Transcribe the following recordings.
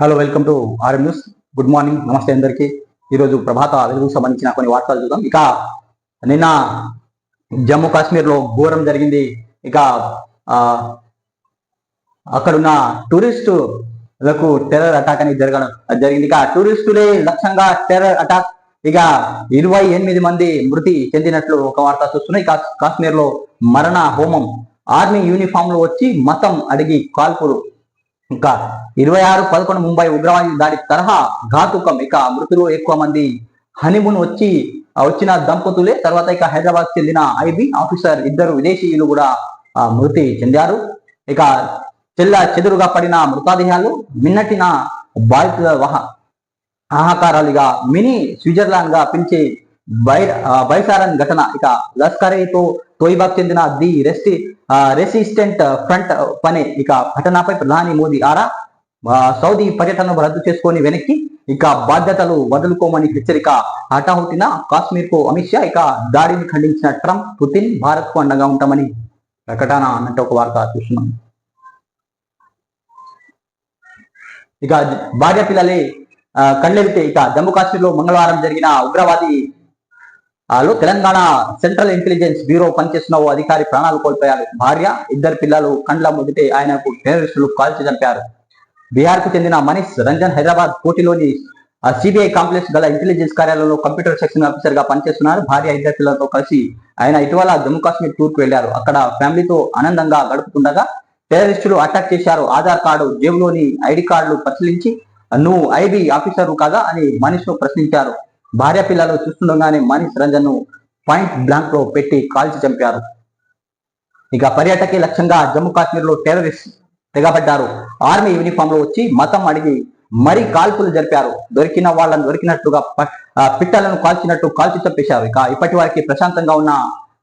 Hello welcome to RM news good morning నమస్తే అందరికీ. ఈరోజు ప్రభాత వెలుగుకు సంబంధించిన కొన్ని వార్తలు చూద్దాం. ఇక నిన్న జమ్మూ కాశ్మీర్లో ఘోరం జరిగింది. ఇక ఆ, అక్కడున్న టూరిస్టులకు టెర్రర్ అటాక్ అనేది జరగడం జరిగింది. ఇక టూరిస్టులే లక్ష్యంగా టెర్రర్ అటాక్. ఇక ఇరవై ఎనిమిది మంది మృతి చెందినట్లు ఒక వార్త చూస్తున్నాయి. కాశ్మీర్లో మరణ హోమం. ఆర్మీ యూనిఫామ్లో వచ్చి మతం అడిగి కాల్పులు ఇంకా ఇరవై ఆరు పదకొండు ముంబై ఉగ్రవాది దాడి తరహా ఘాతుకం ఇక మృతులు ఎక్కువ మంది హనీమూన్ వచ్చి వచ్చిన దంపతులే తర్వాత ఇక హైదరాబాద్ చెందిన ఐబీ ఆఫీసర్ ఇద్దరు విదేశీయులు కూడా ఆ, మృతి చెందారు. ఇక చెల్ల చెదురుగా పడిన మృతదేహాలు మిన్నటిన బాధితుల వహ ఆహాకారాలుగా మినీ స్విట్జర్లాండ్గా పిలిచే బై బైసారన్ ఘటన. ఇక లస్కరే తో తోయిబాకు చెందిన ది రెసి రెసిస్టెంట్ ఫ్రంట్ పనే. ఇక ఘటనపై ప్రధాని మోదీ ఆరా సౌదీ పర్యటనను రద్దు చేసుకొని వెనక్కి ఇక బాధ్యతలు వదులుకోమని హెచ్చరిక హఠాహుటిన కాశ్మీర్కు అమిత్ షా. ఇక దాడిని ఖండించిన ట్రంప్ పుతిన్ భారత్కు అండగా ఉంటామని ప్రకటన అన్నట్టు ఒక వార్త చూస్తున్నాం. ఇక భార్య పిల్లలే కళ్ళెడితే ఇక జమ్మూ కాశ్మీర్లో మంగళవారం జరిగిన ఉగ్రవాది వాళ్ళు తెలంగాణ సెంట్రల్ ఇంటెలిజెన్స్ బ్యూరో పనిచేస్తున్న ఓ అధికారి ప్రాణాలు కోల్పోయారు భార్య ఇద్దరు పిల్లలు కండ్ల ముదిటే ఆయనకు టెర్రరిస్టులు కాల్చి చంపారు. బీహార్కు చెందిన మనీష్ రంజన్ హైదరాబాద్ కోటిలోని సిబిఐ కాంప్లెక్స్ గల ఇంటెలిజెన్స్ కార్యాలయంలో కంప్యూటర్ సెక్షన్ ఆఫీసర్గా పనిచేస్తున్నారు. భార్య ఇద్దరు పిల్లలతో కలిసి ఆయన ఇటీవల జమ్మూ కాశ్మీర్ టూర్కు వెళ్ళారు అక్కడ ఫ్యామిలీతో ఆనందంగా గడుపుతుండగా టెర్రరిస్టులు అటాక్ చేశారు. ఆధార్ కార్డు జేబులోని ఐడి కార్డులు పరిశీలించి నువ్వు ఐబీ ఆఫీసర్ కాదా? అని మనీష్ను ప్రశ్నించారు. భార్య పిల్లలు చూస్తుండగానే మనీష్ రంజన్ను పాయింట్ బ్లాంక్లో పెట్టి కాల్చి చంపారు. ఇక పర్యాటకే లక్ష్యంగా జమ్మూ కాశ్మీర్లో టెర్రరిస్ట్ తెగబడ్డారు. ఆర్మీ యూనిఫామ్లో వచ్చి మతం అడిగి మరీ కాల్పులు జరిపారు. దొరికిన వాళ్ళని దొరికినట్టుగా పిట్టలను కాల్చినట్టు కాల్చి చంపేశారు. ఇక ఇప్పటి వరకు ప్రశాంతంగా ఉన్న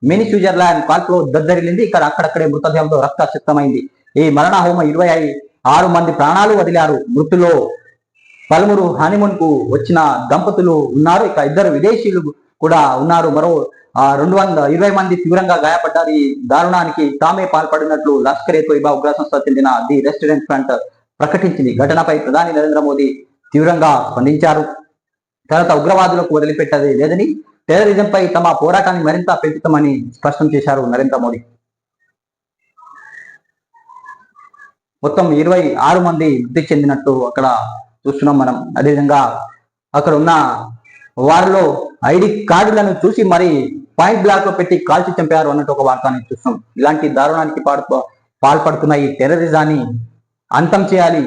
మినీ స్విట్జర్లాండ్ కాల్పులో దద్దరిల్లింది. ఇక్కడ అక్కడక్కడే మృతదేహంలో రక్త సిద్ధమైంది ఈ మరణ హోమ ఇరవై ఆరు మంది ప్రాణాలు వదిలారు. మృతులో పలువురు హనీమూన్కు వచ్చిన దంపతులు ఉన్నారు. ఇక ఇద్దరు విదేశీయులు కూడా ఉన్నారు. మరో ఆ, రెండు వందల ఇరవై మంది తీవ్రంగా గాయపడ్డారు. ఈ దారుణానికి తామే పాల్పడినట్లు లష్కర్ ఏ తోయిబా ఉగ్ర సంస్థ చెందిన ది రెస్టారెంట్ ఫ్రంట్ ప్రకటించింది. ఘటనపై ప్రధాని నరేంద్ర మోదీ తీవ్రంగా స్పందించారు. తర్వాత ఉగ్రవాదులకు వదిలిపెట్టది లేదని టెర్రరిజంపై తమ పోరాటాన్ని మరింత పెంచుతామని స్పష్టం చేశారు నరేంద్ర మోదీ. మొత్తం ఇరవై ఆరు మంది మృతి చెందినట్టు అక్కడ చూస్తున్నాం మనం. అదేవిధంగా అక్కడ ఉన్న వారిలో ఐడి కార్డులను చూసి మరి పాయింట్ బ్లాక్లో పెట్టి కాల్చి చంపారు అన్నట్టు ఒక వార్తని చూస్తున్నాం. ఇలాంటి దారుణానికి పాడు పాల్పడుతున్న ఈ టెర్రరిజాన్ని అంతం చేయాలి.